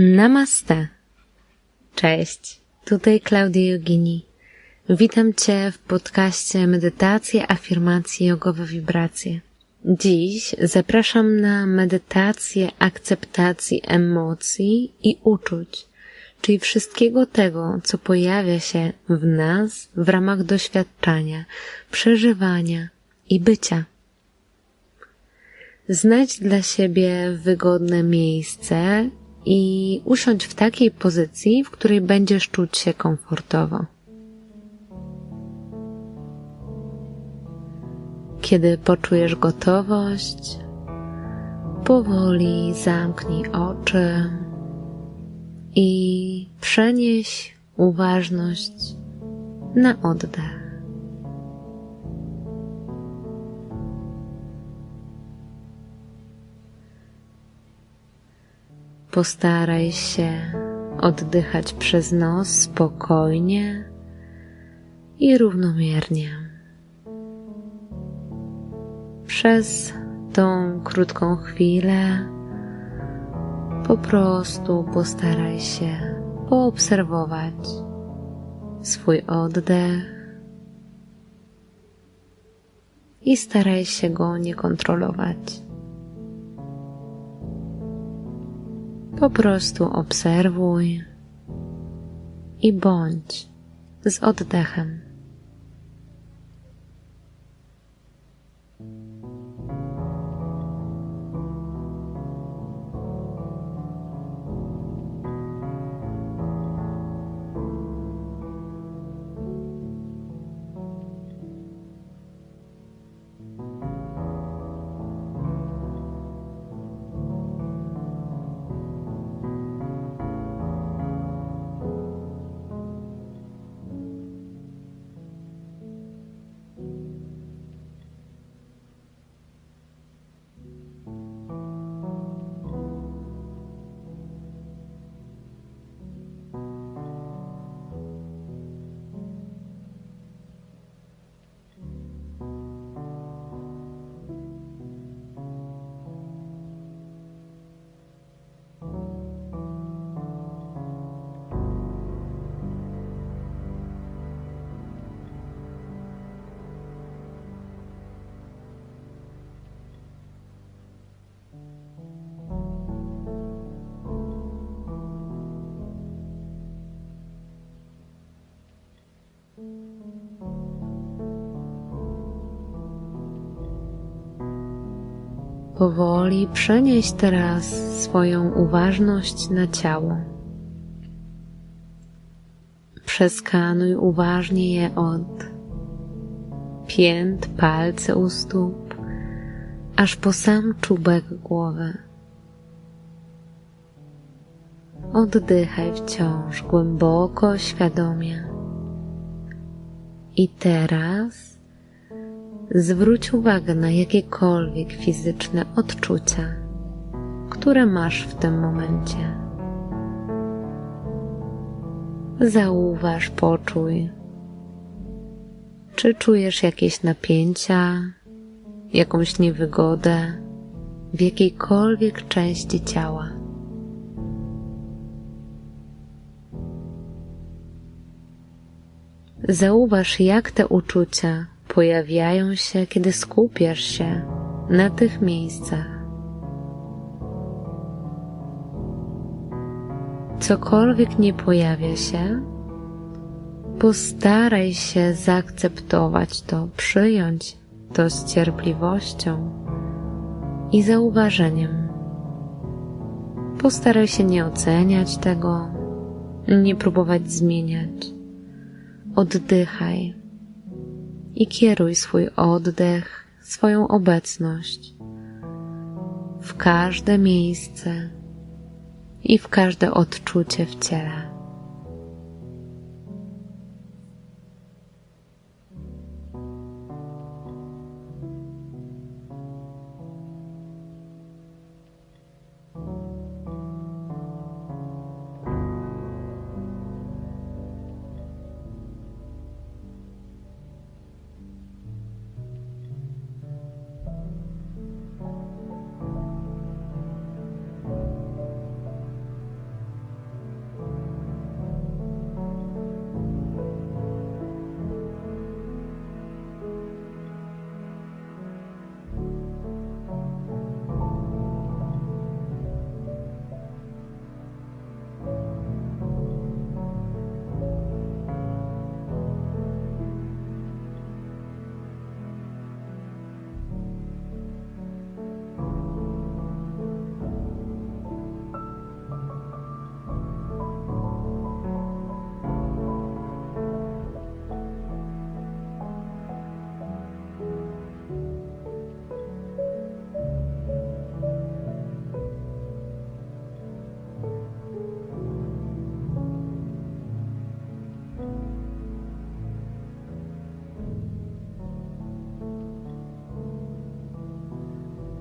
Namaste. Cześć, tutaj Klaudia Jogini. Witam Cię w podcaście Medytacje, Afirmacje, Jogowe Wibracje. Dziś zapraszam na medytację akceptacji emocji i uczuć, czyli wszystkiego tego, co pojawia się w nas w ramach doświadczania, przeżywania i bycia. Znajdź dla siebie wygodne miejsce i usiądź w takiej pozycji, w której będziesz czuć się komfortowo. Kiedy poczujesz gotowość, powoli zamknij oczy i przenieś uważność na oddech. Postaraj się oddychać przez nos spokojnie i równomiernie. Przez tą krótką chwilę po prostu postaraj się poobserwować swój oddech i staraj się go nie kontrolować. Po prostu obserwuj i bądź z oddechem. Powoli przenieś teraz swoją uważność na ciało. Przeskanuj uważnie je od pięt, palce u stóp, aż po sam czubek głowy. Oddychaj wciąż głęboko, świadomie. I teraz zwróć uwagę na jakiekolwiek fizyczne odczucia, które masz w tym momencie. Zauważ, poczuj, czy czujesz jakieś napięcia, jakąś niewygodę w jakiejkolwiek części ciała. Zauważ, jak te uczucia pojawiają się, kiedy skupiasz się na tych miejscach. Cokolwiek nie pojawia się, postaraj się zaakceptować to, przyjąć to z cierpliwością i zauważeniem. Postaraj się nie oceniać tego, nie próbować zmieniać. Oddychaj i kieruj swój oddech, swoją obecność w każde miejsce i w każde odczucie w ciele.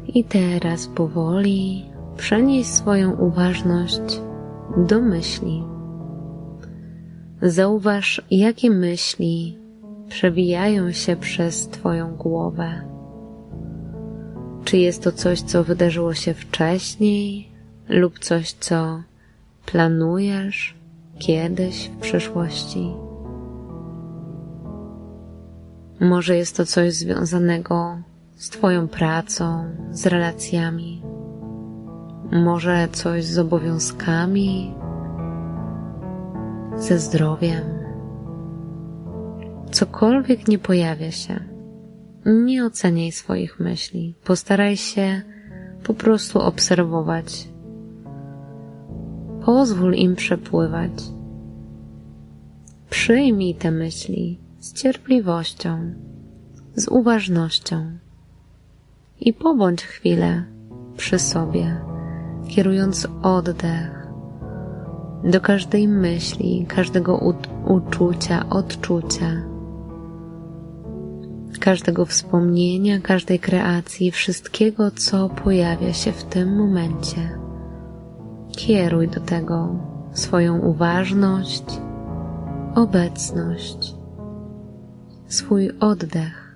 I teraz powoli przenieś swoją uważność do myśli. Zauważ, jakie myśli przewijają się przez Twoją głowę. Czy jest to coś, co wydarzyło się wcześniej, lub coś, co planujesz kiedyś w przyszłości? Może jest to coś związanego z Twoją pracą, z relacjami, może coś z obowiązkami, ze zdrowiem. Cokolwiek nie pojawia się, nie oceniaj swoich myśli. Postaraj się po prostu obserwować. Pozwól im przepływać. Przyjmij te myśli z cierpliwością, z uważnością i pobądź chwilę przy sobie, kierując oddech do każdej myśli, każdego uczucia, odczucia, każdego wspomnienia, każdej kreacji, wszystkiego, co pojawia się w tym momencie. Kieruj do tego swoją uważność, obecność, swój oddech.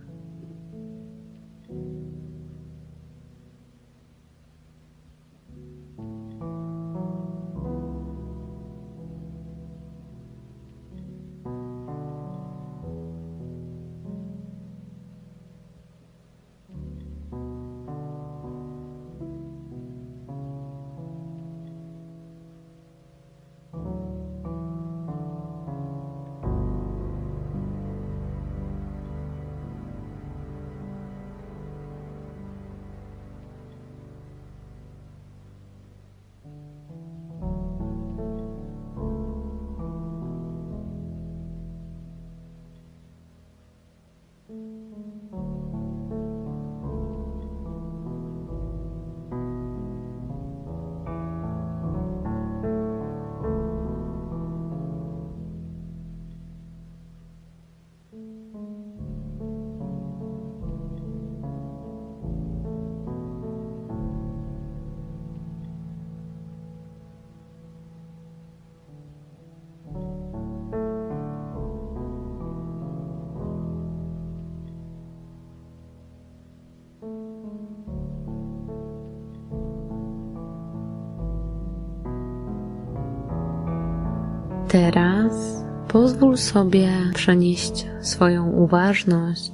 Teraz pozwól sobie przenieść swoją uważność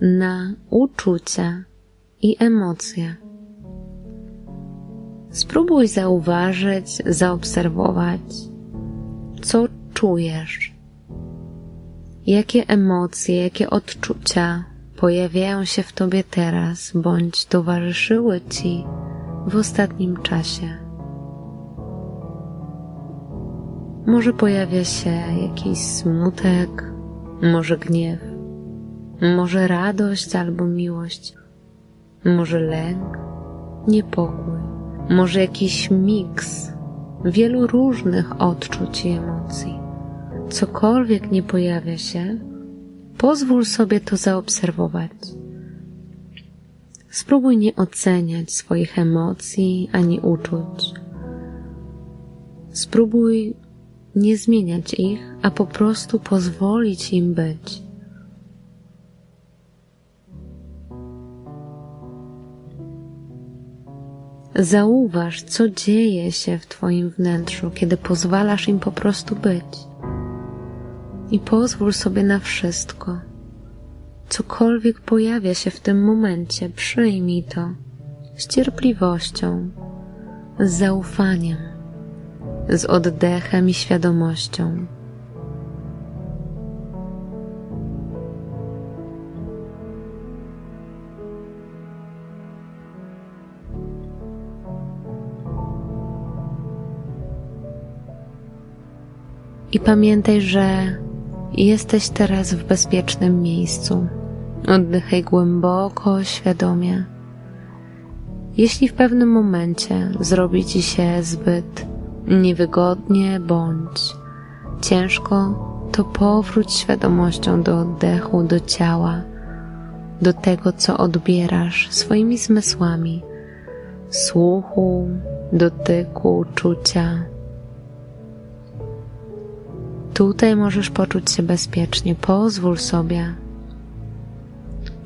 na uczucia i emocje. Spróbuj zauważyć, zaobserwować, co czujesz, jakie emocje, jakie odczucia pojawiają się w tobie teraz bądź towarzyszyły ci w ostatnim czasie. Może pojawia się jakiś smutek, może gniew, może radość albo miłość, może lęk, niepokój, może jakiś miks wielu różnych odczuć i emocji. Cokolwiek nie pojawia się, pozwól sobie to zaobserwować. Spróbuj nie oceniać swoich emocji ani uczuć. Spróbuj nie zmieniać ich, a po prostu pozwolić im być. Zauważ, co dzieje się w Twoim wnętrzu, kiedy pozwalasz im po prostu być. I pozwól sobie na wszystko. Cokolwiek pojawia się w tym momencie, przyjmij to z cierpliwością, z zaufaniem z oddechem i świadomością. I pamiętaj, że jesteś teraz w bezpiecznym miejscu. Oddychaj głęboko, świadomie. Jeśli w pewnym momencie zrobi ci się zbyt niewygodnie bądź ciężko, to powróć świadomością do oddechu, do ciała, do tego, co odbierasz swoimi zmysłami słuchu, dotyku, czucia. Tutaj możesz poczuć się bezpiecznie. Pozwól sobie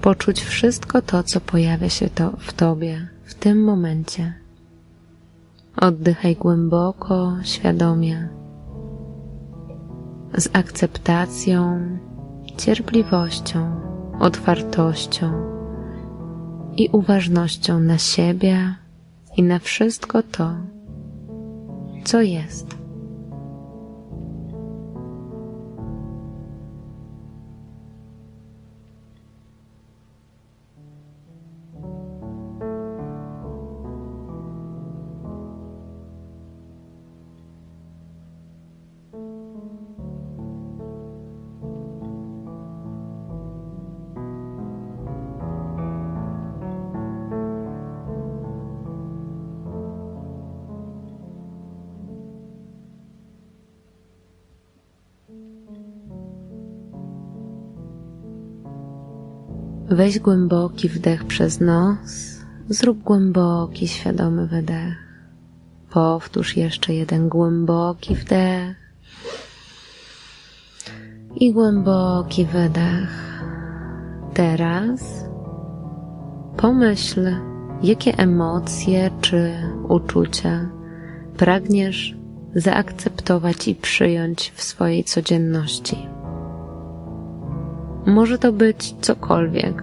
poczuć wszystko to, co pojawia się to w tobie w tym momencie. Oddychaj głęboko, świadomie, z akceptacją, cierpliwością, otwartością i uważnością na siebie i na wszystko to, co jest. Weź głęboki wdech przez nos, zrób głęboki, świadomy wydech. Powtórz jeszcze jeden głęboki wdech i głęboki wydech. Teraz pomyśl, jakie emocje czy uczucia pragniesz zaakceptować i przyjąć w swojej codzienności. Może to być cokolwiek,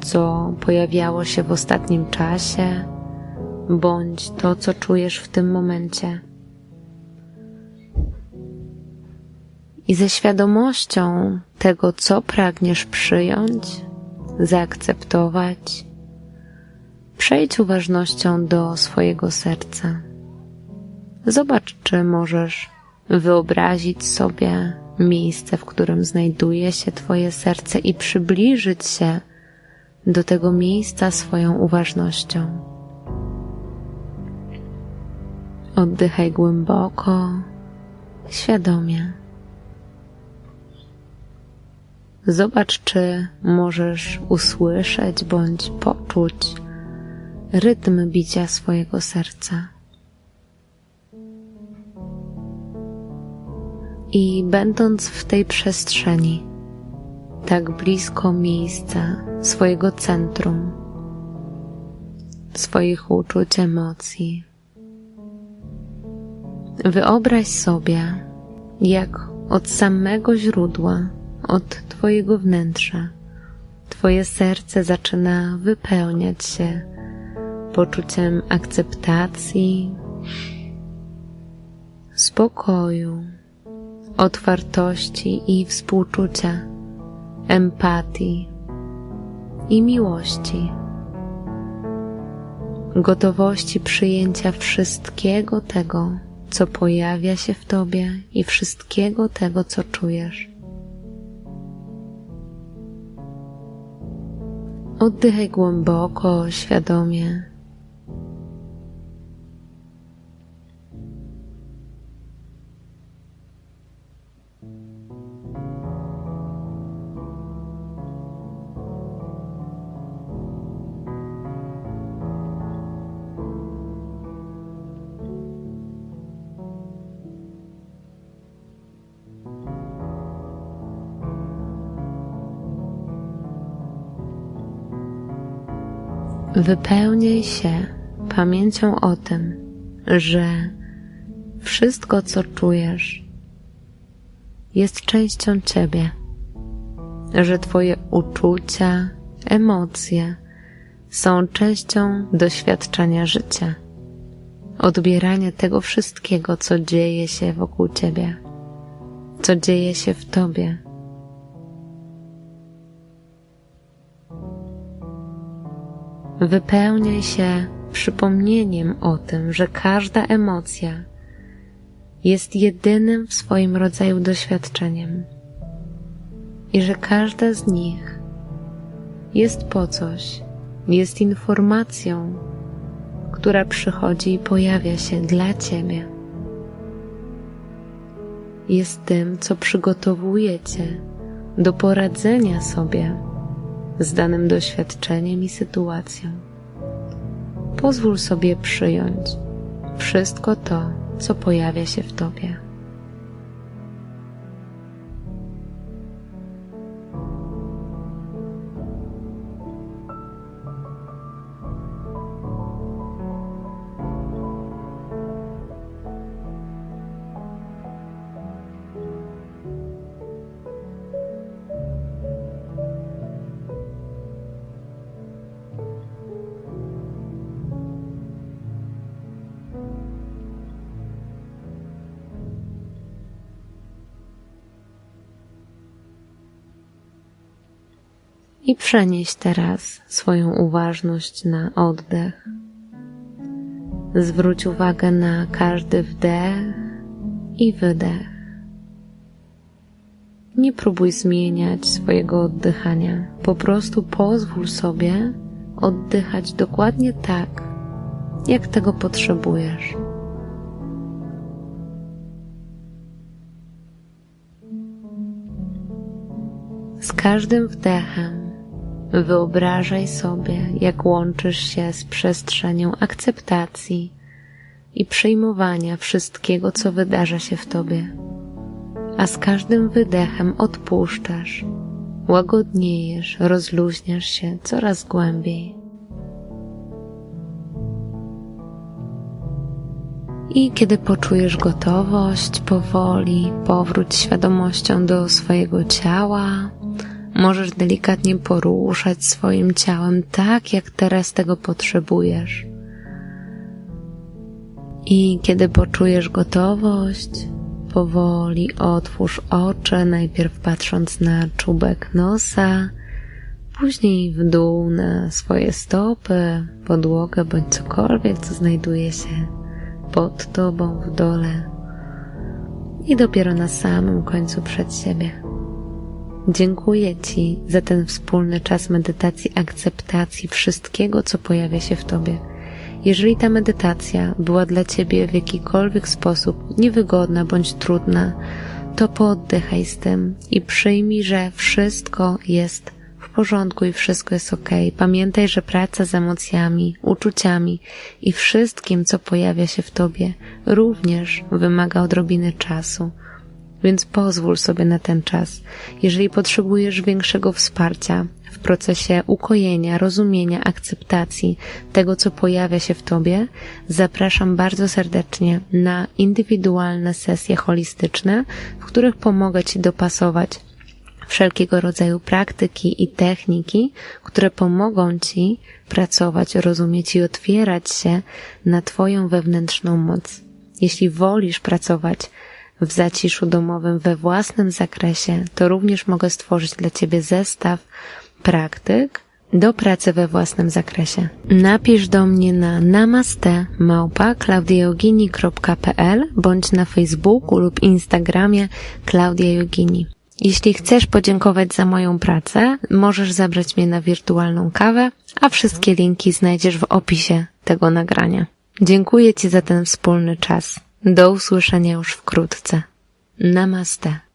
co pojawiało się w ostatnim czasie, bądź to, co czujesz w tym momencie. I ze świadomością tego, co pragniesz przyjąć, zaakceptować, przejdź uważnością do swojego serca. Zobacz, czy możesz wyobrazić sobie miejsce, w którym znajduje się Twoje serce i przybliżyć się do tego miejsca swoją uważnością. Oddychaj głęboko, świadomie. Zobacz, czy możesz usłyszeć bądź poczuć rytm bicia swojego serca. I będąc w tej przestrzeni, tak blisko miejsca swojego centrum, swoich uczuć, emocji, wyobraź sobie, jak od samego źródła, od Twojego wnętrza, Twoje serce zaczyna wypełniać się poczuciem akceptacji, spokoju, otwartości i współczucia, empatii i miłości, gotowości przyjęcia wszystkiego tego, co pojawia się w Tobie i wszystkiego tego, co czujesz. Oddychaj głęboko, świadomie Wypełniaj się pamięcią o tym, że wszystko, co czujesz, jest częścią Ciebie, że Twoje uczucia, emocje są częścią doświadczenia życia, odbierania tego wszystkiego, co dzieje się wokół Ciebie, co dzieje się w Tobie Wypełniaj się przypomnieniem o tym, że każda emocja jest jedynym w swoim rodzaju doświadczeniem i że każda z nich jest po coś, jest informacją, która przychodzi i pojawia się dla Ciebie. Jest tym, co przygotowuje Cię do poradzenia sobie z danym doświadczeniem i sytuacją. Pozwól sobie przyjąć wszystko to, co pojawia się w tobie. I przenieś teraz swoją uważność na oddech. Zwróć uwagę na każdy wdech i wydech. Nie próbuj zmieniać swojego oddychania, po prostu pozwól sobie oddychać dokładnie tak, jak tego potrzebujesz. Z każdym wdechem Wyobrażaj sobie, jak łączysz się z przestrzenią akceptacji i przyjmowania wszystkiego, co wydarza się w tobie, a z każdym wydechem odpuszczasz, łagodniejesz, rozluźniasz się coraz głębiej. I kiedy poczujesz gotowość, powoli powróć świadomością do swojego ciała, Możesz delikatnie poruszać swoim ciałem tak, jak teraz tego potrzebujesz. I kiedy poczujesz gotowość, powoli otwórz oczy, najpierw patrząc na czubek nosa, później w dół na swoje stopy, podłogę bądź cokolwiek, co znajduje się pod tobą w dole. I dopiero na samym końcu przed siebie. Dziękuję Ci za ten wspólny czas medytacji, akceptacji wszystkiego, co pojawia się w Tobie. Jeżeli ta medytacja była dla Ciebie w jakikolwiek sposób niewygodna bądź trudna, to pooddychaj z tym i przyjmij, że wszystko jest w porządku i wszystko jest ok. Pamiętaj, że praca z emocjami, uczuciami i wszystkim, co pojawia się w Tobie, również wymaga odrobiny czasu więc pozwól sobie na ten czas. Jeżeli potrzebujesz większego wsparcia w procesie ukojenia, rozumienia, akceptacji tego, co pojawia się w tobie, zapraszam bardzo serdecznie na indywidualne sesje holistyczne, w których pomogę ci dopasować wszelkiego rodzaju praktyki i techniki, które pomogą Ci pracować, rozumieć i otwierać się na Twoją wewnętrzną moc. Jeśli wolisz pracować w zaciszu domowym we własnym zakresie, to również mogę stworzyć dla Ciebie zestaw praktyk do pracy we własnym zakresie. Napisz do mnie na namaste bądź na Facebooku lub Instagramie Klaudia Jogini. Jeśli chcesz podziękować za moją pracę, możesz zabrać mnie na wirtualną kawę, a wszystkie linki znajdziesz w opisie tego nagrania. Dziękuję Ci za ten wspólny czas. Do usłyszenia już wkrótce. Namaste.